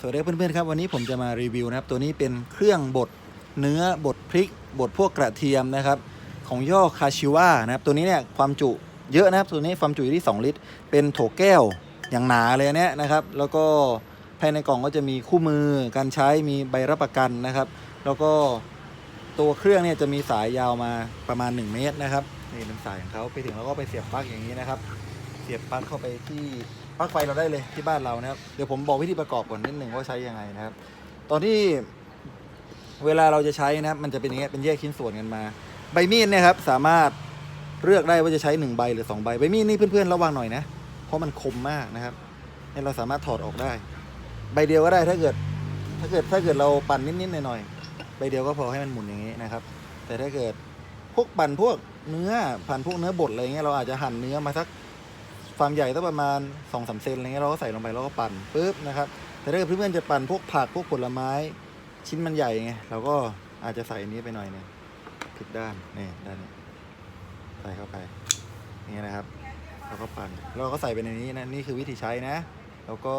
สวัสดีเพื่อนๆครับวันนี้ผมจะมารีวิวนะครับตัวนี้เป็นเครื่องบดเนื้อบดพริกบดพวกกระเทียมนะครับของย่อคาชิว่านะครับตัวนี้เนี่ยความจุเยอะนะครับตัวนี้ความจุอยู่ที่ 2 ลิตร เป็นโถแก้วอย่างหนาเลยเนี้ยนะครับ แล้วก็ภายในกล่องก็จะมีคู่มือการใช้มีใบรับประกันนะครับ แล้วก็ตัวเครื่องเนี่ยจะมีสายยาวมาประมาณ 1 เมตรนะครับนี่เป็นสายของเขาไปถึงแล้วก็ไปเสียบปลั๊กอย่างนี้นะครับ เสียบปลั๊กเข้าไปที่ ปลั๊กไฟเราได้เลยที่บ้านเรานะครับ เดี๋ยวผมบอกวิธีประกอบก่อนนิดหนึ่งว่าใช้ยังไงนะครับ ตอนที่เวลาเราจะใช้นะครับ มันจะเป็นอย่างเงี้ยเป็นแยกชิ้นส่วนกันมา ใบมีดเนี่ยครับสามารถเลือกได้ว่าจะใช้1ใบหรือ2ใบใบมีดนี่เพื่อนๆระวังหน่อยนะ เพราะมันคมมากนะครับเนี่ยเราสามารถถอดออกได้ ใบเดียวก็ได้ถ้าเกิด ถ้าเกิดถ้าเกิดเราปั่นนิดๆหน่อยๆใบเดียวก็พอให้มันหมุนอย่างนี้นะครับ แต่ถ้าเกิดพวกปั่นพวกเนื้อปั่นพวกเนื้อบดอะไรเงี้ยเราอาจจะหั่นเนื้อมาสัก ความใหญ่ต้องประมาณ2อสเซนอะไรเงี้ยเราก็ใส่ลงไปแล้วก็ปั่นปุ๊บนะครับ แต่ถ้าเพื่อนๆจะปั่นพวกผักพวกผลไม้ ชิ้นมันใหญ่ไงเราก็อาจจะใส่นี้ไปหน่อยหนึงทุกด้านนี่ด้านนี้ใส่เข้าไปอย่างนี่นะครับเราก็ปั่นเราก็ใส่ไปในนี้นะนี่คือวิธีใช้นะ แล้วก็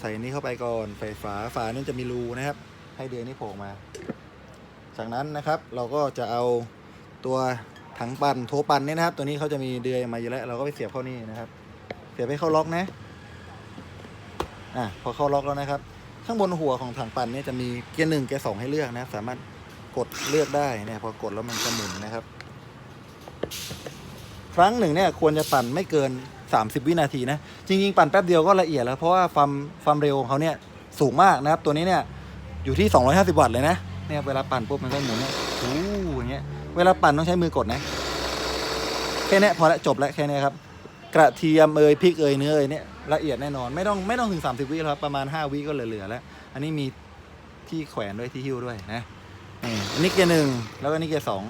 ใส่นี้เข้าไปก่อนไฟฝาฝานั่นจะมีรูนะครับ ให้เดือยนี่โผล่มา จากนั้นนะครับเราก็จะเอาตัว ถังปั่นโถปั่นเนี่ยนะครับ ตัวนี้เขาจะมีเดือยมาอยู่แล้วเราก็ไปเสียบเข้านี่นะครับ เสียบให้เข้าล็อกนะอะพอเข้าล็อกแล้วนะครับ ข้างบนหัวของถังปั่นเนี่ยจะมีเกียร์หนึ่งเกียร์สองให้เลือกนะครับ สามารถกดเลือกได้เนี่ยพอกดแล้วมันจะหมุนนะครับ ครั้งหนึ่งเนี่ยควรจะปั่นไม่เกิน 30 วินาทีนะ จริง ๆ ปั่นแป๊บเดียวก็ละเอียดแล้ว เพราะว่าความความเร็วของเขาเนี่ยสูงมากนะครับ ตัวนี้เนี่ยอยู่ที่ 250 วัตต์เลยนะเนี่ยเวลาปั่นปุ๊บมันก็หมุนเนี่ยโอ้ เวลาปั่นต้องใช้มือกดนะ แค่นี้พอละจบแล้วแค่นี้ครับ กระเทียมเอยพริกเอยเนื้อเอยเนี่ยละเอียดแน่นอนไม่ต้องไม่ต้องถึง 30 วิแล้วครับประมาณ 5 วิก็เหลือๆแล้ว อันนี้มีที่แขวนด้วยที่หิ้วด้วยนะนี่อันนี้เกียร์หนึ่งแล้วก็นี่เกียร์สอง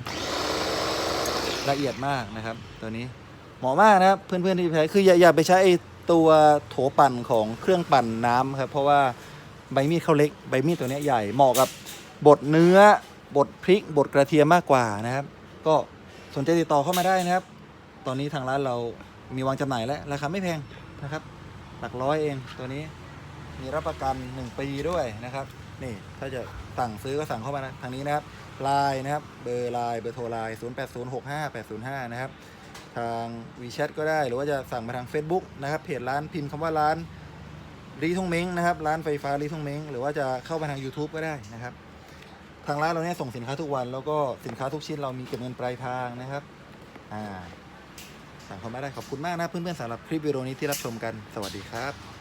ละเอียดมากนะครับ ตัวนี้เหมาะมากนะครับเพื่อนๆที่ใช้คืออย่าอย่าไปใช้ตัวโถปั่นของเครื่องปั่นน้ำครับเพราะว่าใบมีดเขาเล็กใบมีดตัวนี้ใหญ่เหมาะกับบดเนื้อ บดพริกบดกระเทียมมากกว่านะครับ ก็สนใจติดต่อเข้ามาได้นะครับ ตอนนี้ทางร้านเรามีวางจำหน่ายแล้วราคาไม่แพงนะครับ หลักร้อยเองตัวนี้มีรับประกัน 1 ปีด้วยนะครับ นี่ถ้าจะสั่งซื้อก็สั่งเข้ามานะทางนี้นะครับไลน์นะครับ เบอร์ไลน์เบอร์โทรไลน์08065805 นะครับ ทาง WeChat ก็ได้หรือว่าจะสั่งมาทาง Facebook นะครับ เพจร้านพิมพ์คำว่าร้านรีทงเม้งนะครับ ร้านไฟฟ้ารีทงเม้งหรือว่าจะเข้ามาทาง YouTube ก็ได้นะครับ ทางร้านเราเนี่ยส่งสินค้าทุกวัน แล้วก็สินค้าทุกชิ้นเรามีเก็บเงินปลายทางนะครับอ่าสั่งเข้ามาได้ขอบคุณมากนะเพื่อนๆสำหรับคลิปวิดีโอนี้ที่รับชมกันสวัสดีครับ